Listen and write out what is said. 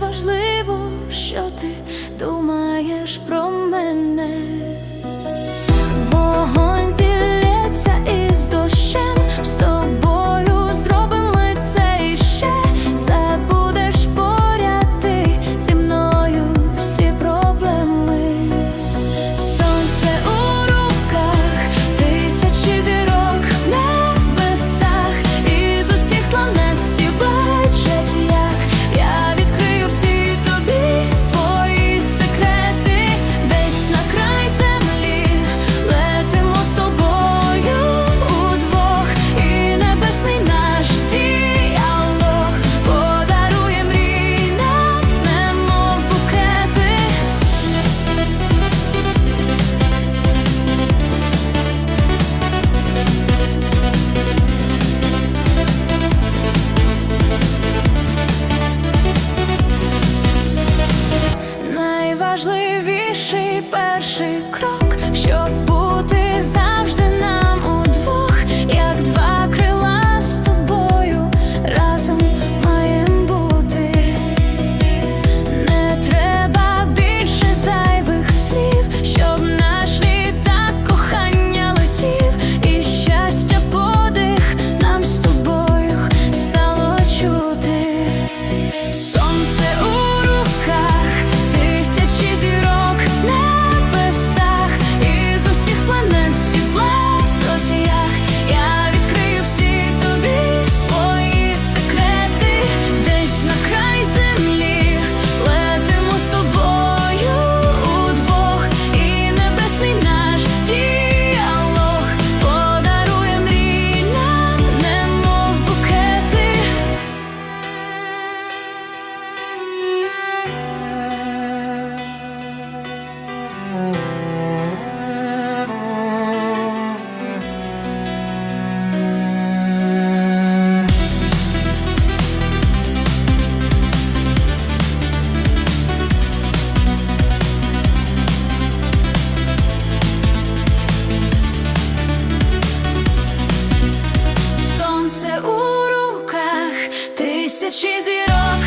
важливо, що ти думаєш про мене. my it all